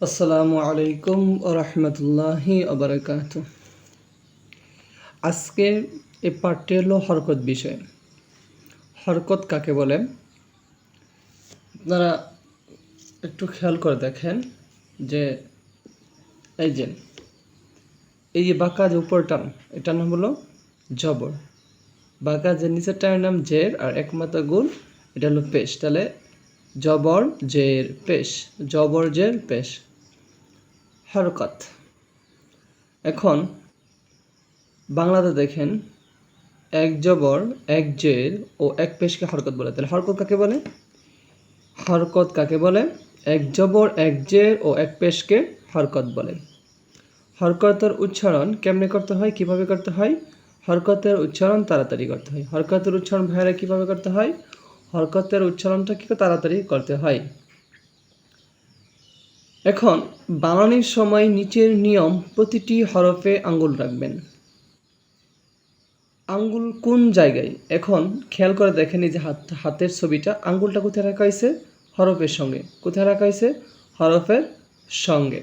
আসসালামু আলাইকুম রহমতুল্লাহি আবরকাত আজকে এ পাঠটি হলো হরকত বিষয়। হরকত কাকে বলে? আপনারা একটু খেয়াল করে দেখেন যে এই যে এই যে বাঁকা যে উপরটান এটার নাম হলো জবর। বাঁকা যে নিচেরটার নাম জের আর একমাত্র গুণ, এটা হলো পেশ। তাহলে জবর জের পেশ, জবর জের পেশ। হরকত। এখন বাংলাতে দেখেন, এক জবর, এক জের ও এক পেশকে হরকত বলে। তাহলে হরকত কাকে বলে? হরকত কাকে বলে? এক জবর, এক জের ও এক পেশকে হরকত বলে। হরকতের উচ্চারণ কেমনে করতে হয়? কীভাবে করতে হয়? হরকতের উচ্চারণ তাড়াতাড়ি করতে হয়। হরকতের উচ্চারণ ভাইরা কীভাবে করতে হয়? হরকতের উচ্চারণটা কি তাড়াতাড়ি করতে হয়? এখন বানানির সময় নিচের নিয়ম প্রতিটি হরফে আঙ্গুল রাখবেন। আঙ্গুল কোন জায়গায়? এখন খেয়াল করে দেখেন এই যে হাত, হাতের ছবিটা, আঙ্গুলটা কোথায় রাখা হয়েছে? হরফের সঙ্গে। কোথায় রাখা হয়েছে? হরফের সঙ্গে।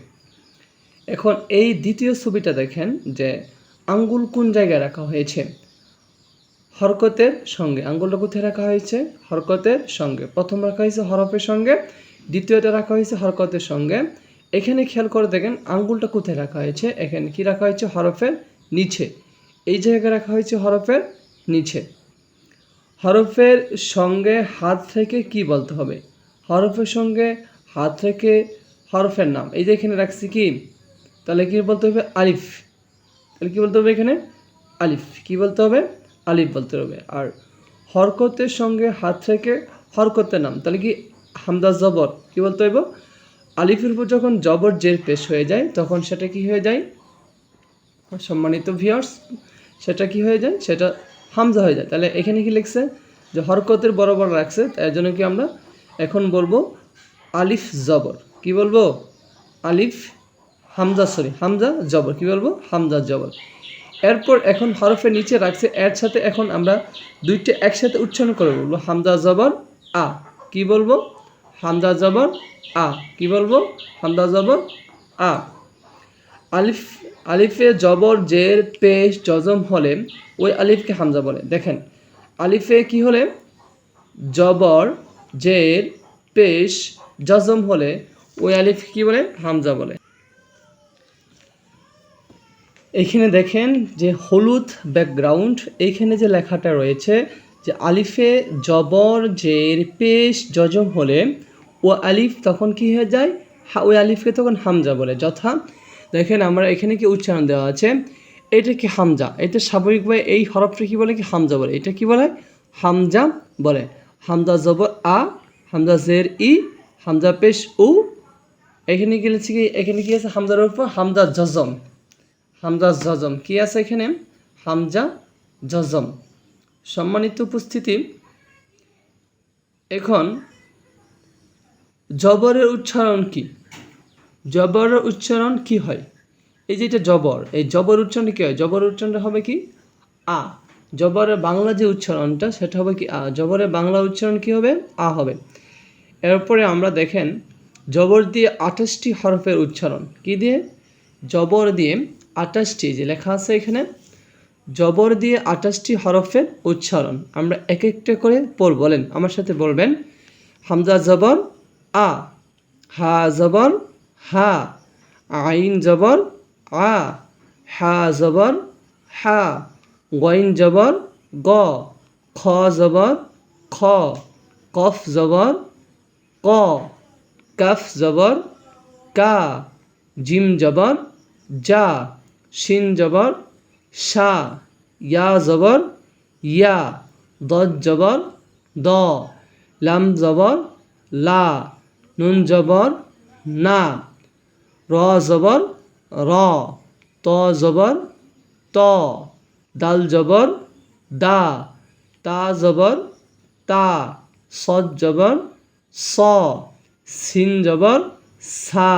এখন এই দ্বিতীয় ছবিটা দেখেন যে আঙ্গুল কোন জায়গায় রাখা হয়েছে? হরকতের সঙ্গে, আঙ্গুলটা কোথায় রাখা হয়েছে হরকতের সঙ্গে। প্রথম রাখা হয়েছে হরফের সঙ্গে, দ্বিতীয়টা রাখা হয়েছে হরকতের সঙ্গে। এখানে খেয়াল করে দেখেন, আঙ্গুলটা কোথায় রাখা হয়েছে। এখানে কি রাখা হয়েছে? হরফের নিচে। এই জায়গায় রাখা হয়েছে হরফের নিচে। হরফের সঙ্গে হাত থেকে কি বলতে হবে? হরফের সঙ্গে হাত থেকে হরফের নাম। এই যে এখানে রাখছি কি? তাহলে কি বলতে হবে? আলিফ। তাহলে কি বলতে হবে এখানে? আলিফ। কি বলতে হবে? আলিফ বলতে হবে। আর হরকতের সঙ্গে হাত থেকে হরকতের নাম, তাহলে কি হামদা জবর, কি বলতে হইব? আলিফের উপর যখন জবর জের পেশ হয়ে যায়, তখন সেটা কি হয়ে যায়? সম্মানিত ভিউয়ার্স সেটা কি হয়ে যায়? সেটা হামজা হয়ে যায়। তাহলে এখানে কি লিখছে? যে হরকতের বরাবর রাখছে তাই জন্য কি আমরা এখন বলব আলিফ জবর। কি বলব? আলিফ হামজা সরি হামজা জবর। কি বলব? হামজা জবর। এরপর এখন হরফের নিচে রাখছে এর সাথে এখন আমরা দুইটা একসাথে উচ্চারণ করে বলব। হামজা জবর, আ, কি বলব? হামদা জবর, আ, কি বলব? হামদা জবর, আ। আলিফ, আলিফে জবর, জের, পেশ, জজম হলে ওই আলিফকে হামজা বলে। দেখেন, আলিফে কি হলে? জবর, জের, পেশ, জজম হলে ওই আলিফ কি বলে? হামজা বলে। এইখানে দেখেন যে হলুদ ব্যাকগ্রাউন্ড এইখানে যে লেখাটা রয়েছে যে আলিফে জবর, জের, পেশ, জজম হলে ও আলিফ তখন কি হয়ে যায়? হা, ওই আলিফকে তখন হামজা বলে। যথা, দেখেন আমরা এখানে কি উচ্চারণ দেওয়া আছে? এটা কি হামজা? এটা স্বাভাবিকভাবে এই হরফটা কি বলে? কি হামজা বলে। এটা কি বলে? হামজা বলে। হামজা জবর আ, হামজা জের ই, হামজা পেশ উ। এখানে কি কি? এখানে কি আছে? হামজার উপর হামজা জজম। হামজা জজম। কি আছে এখানে? হামজা জজম। সম্মানিত উপস্থিতি, এখন জবরের উচ্চারণ কি? জবরের উচ্চারণ কি হয়? এই যে এটা জবর, এই জবর উচ্চারণ কি হয়? জবর উচ্চারণটা হবে কি? আ। জবরের বাংলা যে উচ্চারণটা, সেটা হবে কি আ। জবরের বাংলা উচ্চারণ কি হবে? আ হবে। এরপরে আমরা দেখেন, জবর দিয়ে আঠাশটি হরফের উচ্চারণ। কি দিয়ে? জবর দিয়ে আঠাশটি, যে লেখা আছে এখানে, জবর দিয়ে আঠাশটি হরফের উচ্চারণ। আমরা এক একটা করে পড় বলেন, আমার সাথে বলবেন, হামজা জবর, আ, হা জবর, হা, আইন জবর, আ, হা জবর, হা, গইন জবর, গ, খ জবর, খ, কফ জবর, ক, কাফ জবর, কা, জিম জবর যা শিন জবর, শা, ইয়া জবর, ইয়া দ জবর, দ, লাম জবর, লা, নুন জবর, না, র জবর, র, ত জবর, ত, দাল জবর, দা, তা জবর, তা, সদ জবর, স, সিন জবর, সা,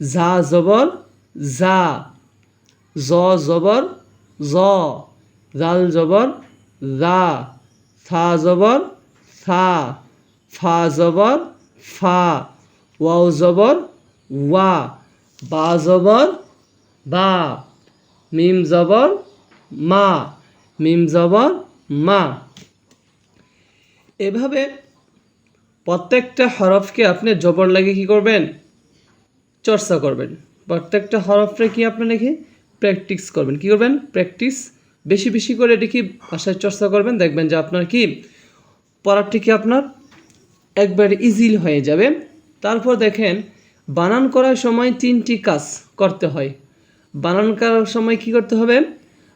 ঝা জবর, ঝা জ জবর, জ, জাল জবর জা থা জবর, থা, ফা জবর, ফা, ওয়াও জবর, ওয়া, বা জবর, বা, মিম জবর, মা, মিম জবর, মা। এভাবে প্রত্যেকটা হরফকে আপনি জবর লাগে কি করবেন? চর্চা করবেন। প্রত্যেকটা হরফে কি আপনি নাকি প্র্যাকটিস করবেন। কি করবেন? প্র্যাকটিস বেশি বেশি করে এটি কি ভাষায় চর্চা করবেন। দেখবেন যে আপনার কি পড়াটি কি আপনার একবারে ইজিল হয়ে যাবে। তারপর দেখেন, বানান করার সময় তিনটি কাজ করতে হয়। বানান করার সময় কি করতে হবে?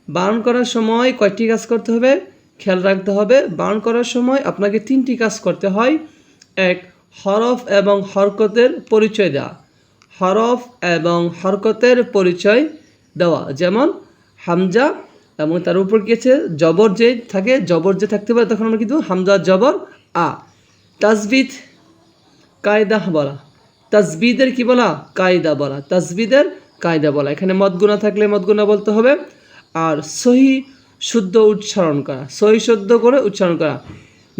বানান করার সময় কয়টি কাজ করতে হবে? খেয়াল রাখতে হবে, বানান করার সময় আপনাকে তিনটি কাজ করতে হয়। এক, হরফ এবং হরকতের পরিচয় দেওয়া। হরফ এবং হরকতের পরিচয় দেওয়া। যেমন হামজা, এবং তার উপর কি আছে? জবর যে থাকে, জবর যে থাকতে পারে, তখন আমরা কিন্তু হামজা, জবর, আ। তাজবিদ কায়দা বলা। তাজবিদের কি বলা? কায়দা বলা। তাজবিদের কায়দা বলা। এখানে মদগুনা থাকলে মদগুনা বলতে হবে। আর সহি শুদ্ধ উচ্চারণ করা। সহি শুদ্ধ করে উচ্চারণ করা।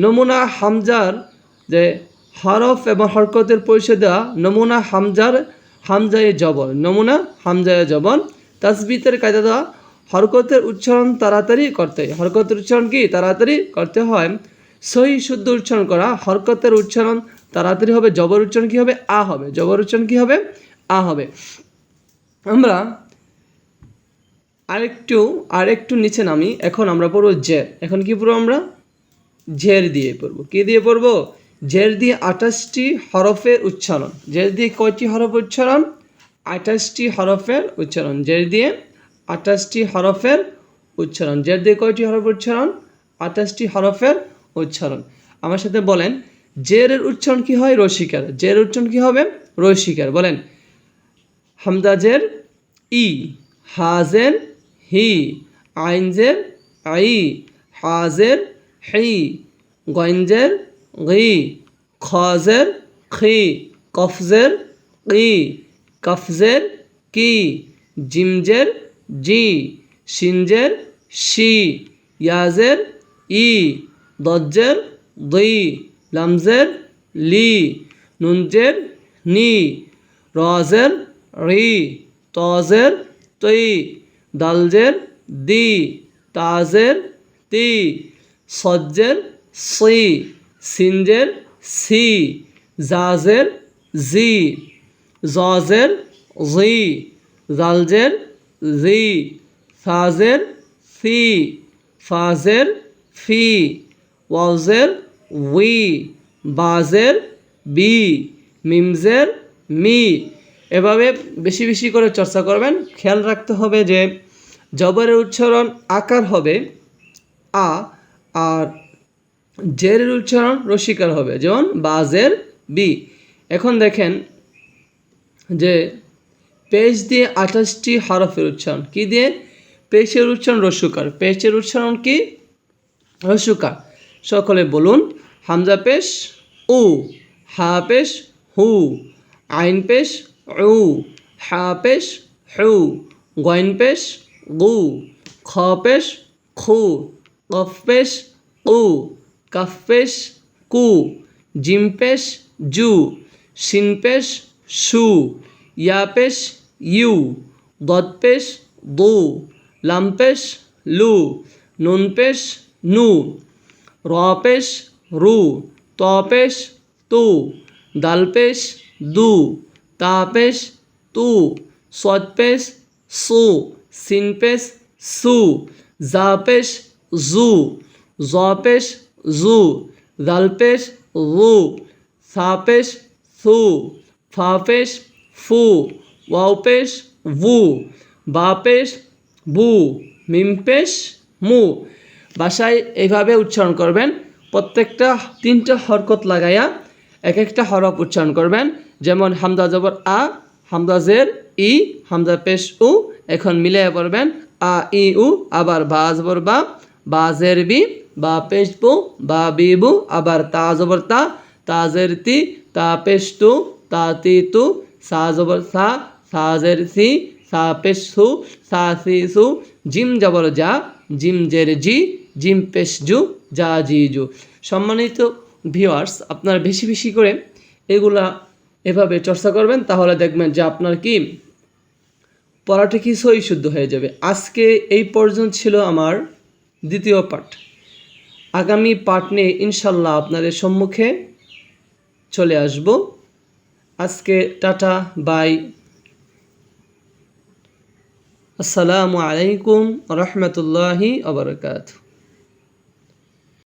নমুনা হামজার যে হরফ এবং হরকতের পরিচয় দেওয়া, নমুনা হামজার হামজায়ে জবর। নমুনা হামজায়ে জবর। তাসবিতের কায়দা দেওয়া হরকতের উচ্চারণ তাড়াতাড়ি করতে হয়। হরকতের উচ্চারণ কি? তাড়াতাড়ি করতে হয়। সহি শুদ্ধ উচ্চারণ করা, হরকতের উচ্চারণ তাড়াতাড়ি হবে, জবর উচ্চারণ কী হবে? আ হবে। জবর উচ্চারণ কী হবে? আ হবে। আমরা আরেকটু আরেকটু নিচে নামি। এখন আমরা পড়ব জের। এখন কি পড়ব আমরা? ঝের দিয়ে পড়ব। কি দিয়ে পড়ব? জের দিয়ে আঠাশটি হরফের উচ্চারণ। জের দিয়ে কয়টি হরফ উচ্চারণ? আঠাশটি হরফের উচ্চারণ, জের দিয়ে আঠাশটি হরফের উচ্চারণ, জের দিয়ে কয়টি হরফ উচ্চারণ? আঠাশটি হরফের উচ্চারণ। আমার সাথে বলেন, জেরের উচ্চারণ কি হয়? রসিকার। জের উচ্চারণ কি হবে? রসিকার। বলেন হামদাজের ই হাজের হি আইনজের আই হাজের হি গঞ্জের গি খজের খি কফজের কি কফজের কি? জিমজের জি, সিনজের শি, ইয়াজের ই, দজ্জের দই লামজের লি, নুনজের নি, রজের রি, তজের তৈ, দালজের দি, তাজের তি, সজ্জের সি, সিনজের সি, জাজের জি। জজের, জি, জালজের, জি ফাজের ফি ফাজের, ফি ওয়াজের উই, বাজের, বি, মিমজের, মি। এভাবে বেশি বেশি করে চর্চা করবেন। খেয়াল রাখতে হবে যে জবরের উচ্চারণ আকার হবে আ আর জেরের উচ্চারণ রসিকার হবে, যেমন বাজের, বি। এখন দেখেন যে পেশ দিয়ে আঠাশটি হরফের উচ্চারণ। কি দিয়ে? পেশের উচ্চারণ রসুকার। পেশের উচ্চারণ কি? রসুকার। সকলে বলুন, হামজা পেশ, উ। হা পেশ, হু। আইন পেশ, উ। হা পেশ, হু। গইন পেশ, গু। খ পেশ, খু। কফ পেশ কু কাফ পেশ, কু। জিম পেশ, জু। সিন পেশ সু ইয়া পেশ ইউ দদ পেশ দু লাম পেশ লু নুন পেশ নু র পেশ রু ত পেশ তু দাল পেশ দু তা পেশ তু সদ পেশ সু সিন পেশ সু জা পেশ জু জ পেশ জু দাল পেশ রু সা পেশ সু ফা পেশ ফু ওয়াও পেশ ভু বা পেশ বু মিম পেশ মু। বাসায় এইভাবে উচ্চারণ করবেন। প্রত্যেকটা তিনটা হরকত লাগাইয়া এক একটা হরফ উচ্চারণ করবেন। যেমন হামদা জবর আ, হামদা জের, ই, হামদা পেশ উ, এখন মিলিয়ে পড়বেন। আ, ই, উ, আবার বা জবর বা বা জের বি, বা পেশ বু, বা বি বু, আবার তা জবর তা তা জের তি, তা পেশ তু তা তি তু সা সা জের সি সা পেশ সু সা সি সু জিম জবর যা জিম জের জি জিম পেশ জু যা জি জু সম্মানিত ভিউয়ার্স আপনারা বেশি বেশি করে এগুলা এভাবে চর্চা করবেন, তাহলে দেখবেন যে আপনার কি পড়াটা কি সই শুদ্ধ হয়ে যাবে। আজকে এই পর্যন্ত ছিল আমার দ্বিতীয় পাঠ। আগামী পাঠ নিয়ে ইনশাল্লাহ আপনাদের সম্মুখে চলে আসব। আজকে টাটা বাই। আসসালামু আলাইকুম রহমতুল্লাহি আবরকাত